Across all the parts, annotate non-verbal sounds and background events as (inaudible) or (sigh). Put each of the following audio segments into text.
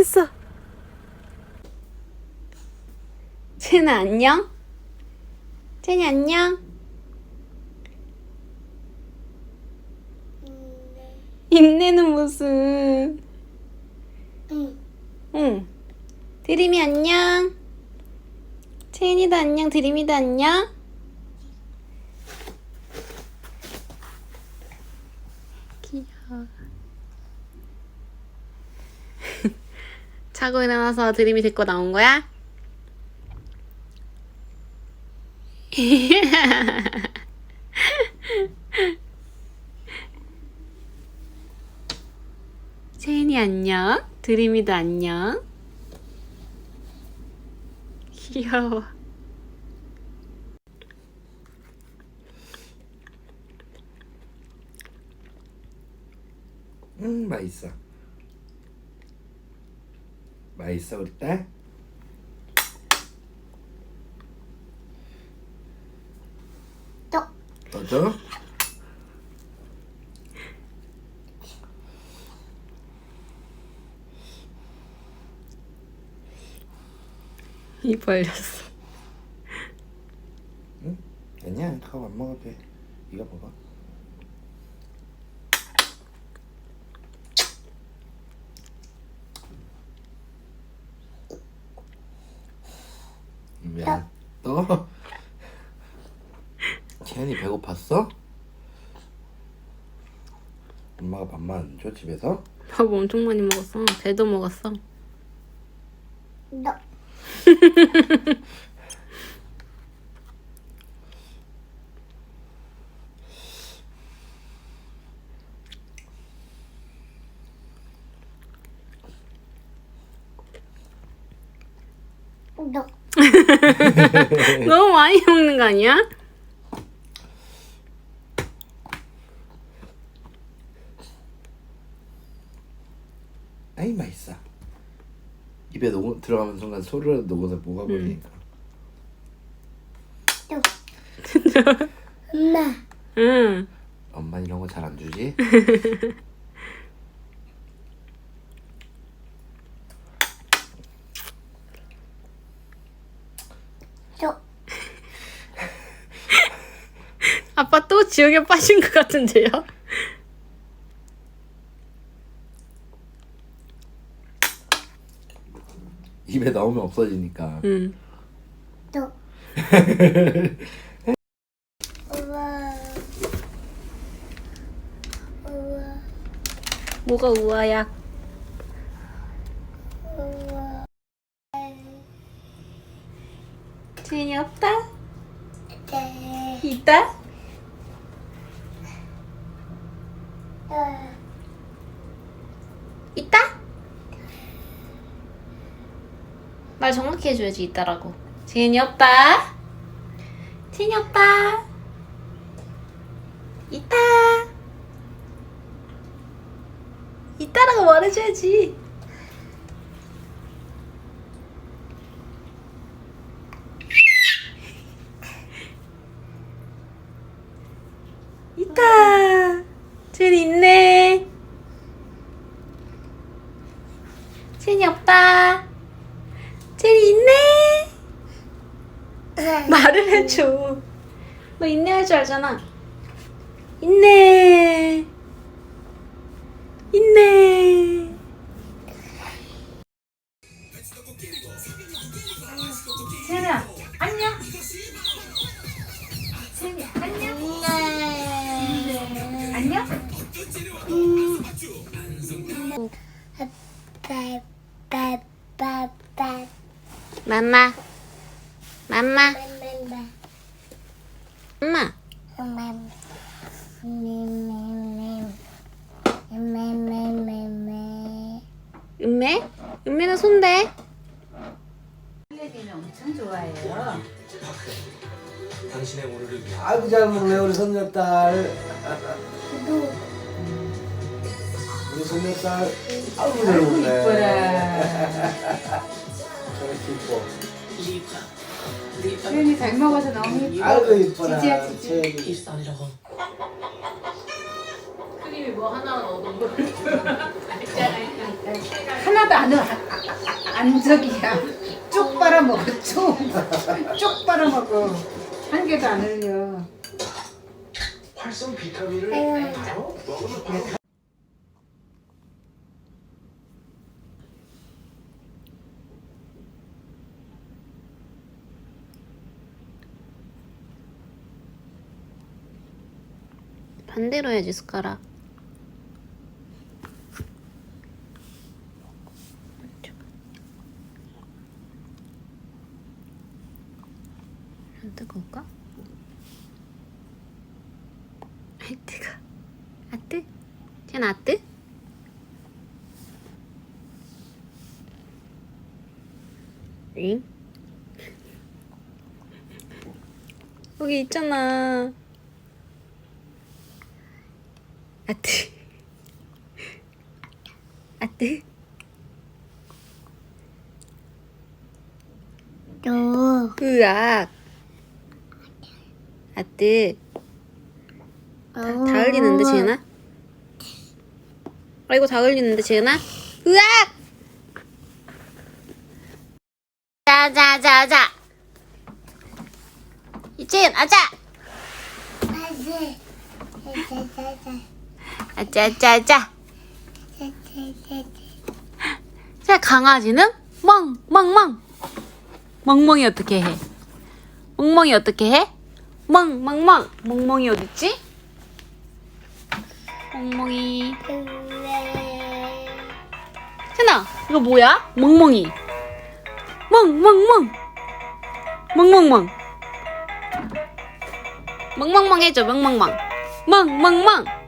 안녕했어. 채나 안녕? 채니 안녕? 인내는 무슨? 응. 응. 드림이 안녕. 채인이도 안녕. 드림이도 안녕. 귀여워. (laughs) 자고 일어나서 드림이 데리고 나온 거야? (laughs) 채인이 안녕. 드림이도 안녕. 귀여워. 음 맛있어 맛있어 우리 딸? 또. 또 줘? 입 벌렸어. 응? 아니야 그거 안 먹어도 돼 이거 먹어 야, 또? (laughs) 채연이 배고팠어? 엄마가 밥만 안 줘, 집에서? 밥 엄청 많이 먹었어. 배도 먹었어. 너. (laughs) 너. (laughs) 너무 많이 먹는 거 아니야? 아이, 맛있어. 입에 녹, 들어가는 순간 소리를 녹아서 녹아버리니까. 엄마. 응. 엄마 이런 거 잘 안 주지? (laughs) 또. 아빠 또 지옥에 빠진 것 같은데요? 입에 넣으면 없어지니까. 응. 또. 우와. (laughs) 우와. 뭐가 우아야? 우와. 주인이 없다? 네. 있다? 있다? 말 정확히 해줘야지 있다라고. 지인이 없다. 지인이 없다. 있다. 있다라고 말해줘야지. 있다. 지인이 있네. 지인이 없다. 제리 있네. 말을 해줘. 너 있네 할줄 알잖아. 있네. 맘마. 맘마. 맘맘마. 엄마. 맘. 맘맘맘. 맘맘맘맘. 은매? 은매는 손대. 플레디는 엄청 좋아해요. 당신의 오늘을 위한 아이고 잘 먹네 우리 손녀딸 우리 손녀딸 아이고 잘 먹네 이뻐라. 저렇게 이뻐 수현이 잘 먹어서 너무 이뻐. 아이고 이뻐라 지지야 지지. 일상이라고 그래 선생님이 뭐 하나 알잖아요. 하나도 안, 안, 안 저기야. 쭉 빨아먹어, 쭉. 쭉 빨아먹어. 한 개도 안 흘려. 활성 비타민을. 바로 먹으면 바로 반대로 해야지 숟가락. 안 뜨거울까? 아이 뜨거. 아 뜨? 쟤는 아 뜨? 응? 여기 있잖아. 아뜨 아뜨 또. 으악 아뜨 다, 다 흘리는데 지은아? 아이고 다 흘리는데 지은아? 으악 자자자자 이지은 아자 아지. 짜자자자. 아자 짜자자자. 자 강아지는 멍멍멍 멍멍이 어떻게 해? 멍멍이 어떻게 해? 멍멍멍 멍멍이 어딨지? 멍멍이. 세나 이거 뭐야? 멍멍이 멍멍멍 멍멍멍 멍멍멍 해줘 멍멍멍 멍멍멍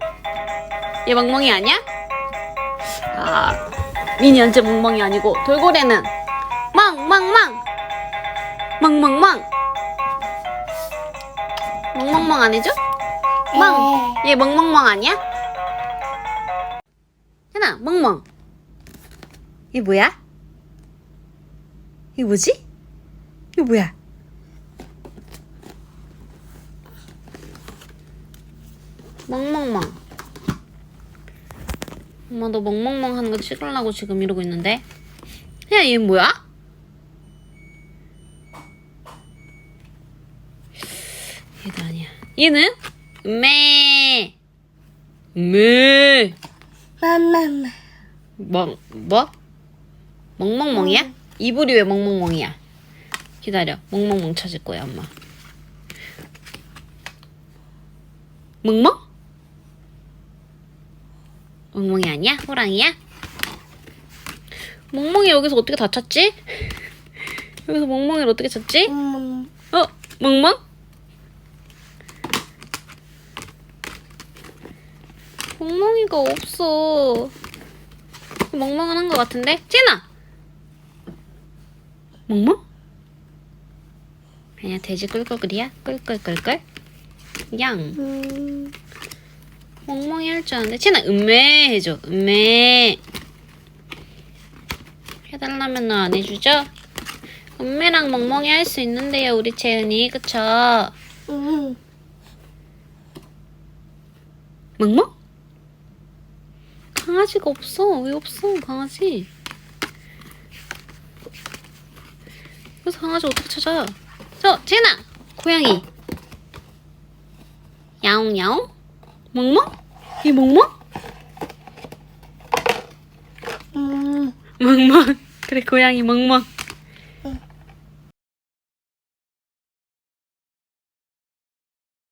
얘 멍멍이 아니야? 아 미니언즈 멍멍이 아니고 돌고래는 멍멍멍 멍멍멍 멍멍멍 안 해줘? 멍! 얘 멍멍멍 아니야? 세나 멍멍 이게 뭐야? 이게 뭐지? 이게 뭐야? 멍멍멍 엄마 너 멍멍멍 하는 거 찍으려고 지금 이러고 있는데 야 얘는 뭐야? 얘도 아니야 얘는 매 매. 마마마. 멍, 뭐? 멍멍멍이야? 이불이 왜 멍멍멍이야? 기다려. 멍멍멍 찾을 거야, 엄마. 멍멍? 멍멍이 아니야? 호랑이야? 멍멍이 여기서 어떻게 다 찾지? 여기서 멍멍이를 어떻게 찾지? 음. 어? 멍멍? 멍멍이가 없어. 멍멍은 한 것 같은데? 찐아! 멍멍? 그냥 돼지 꿀꿀꿀이야? 꿀꿀꿀꿀? 양. 음. 멍멍이 할 줄 아는데. 찐아, 음메 해줘. 음메. 해달라면 안 해주죠? 음메랑 멍멍이 할 수 있는데요, 우리 채은이. 그쵸? 음. 멍멍? 강아지가 없어. 왜 없어, 강아지? 그래서 강아지 어떻게 찾아? 저, 제나! 고양이. 야옹, 야옹? 멍멍? 이 멍멍? 음. 멍멍. (laughs) 그래, 고양이 멍멍.